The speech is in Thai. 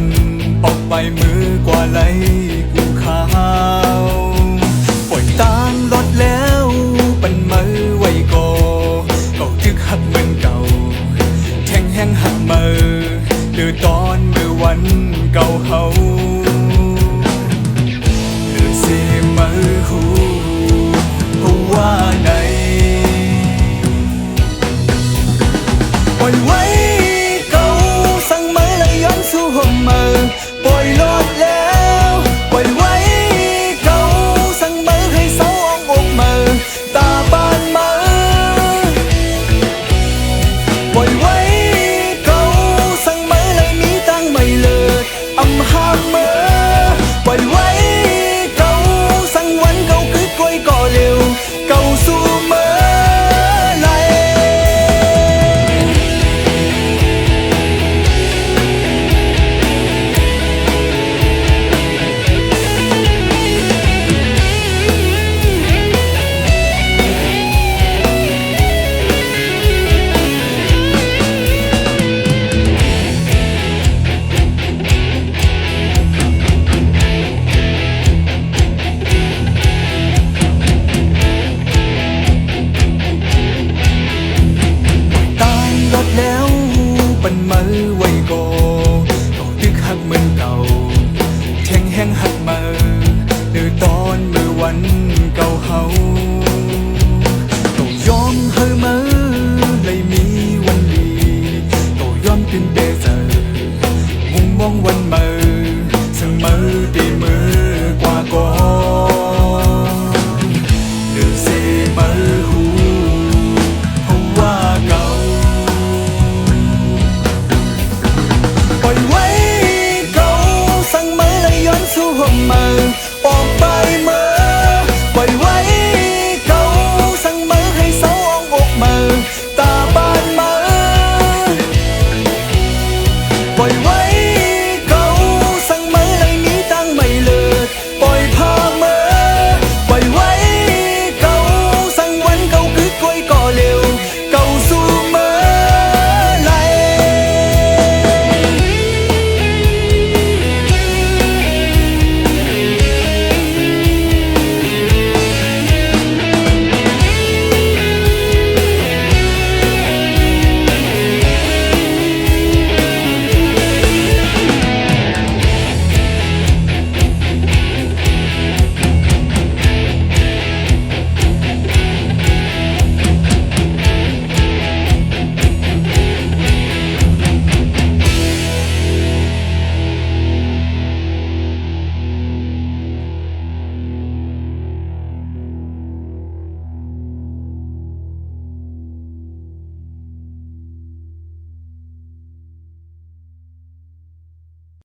มือกว่าไหลกูขาวปล่อยตางรถแล้วปันมือไว้ก่อก็ตึกหักเหมือนเก่าแข่งแห้งหักมือหรือตอนมือวันเก่าเฮาหรือสิมือหู แห่งหักมือเดือตอนเมื่อวันเก่าเฮาก็ยอมเฮอมือเลยมีวันดีก็ยอมเป็นเดซอร์มุมมองวันมา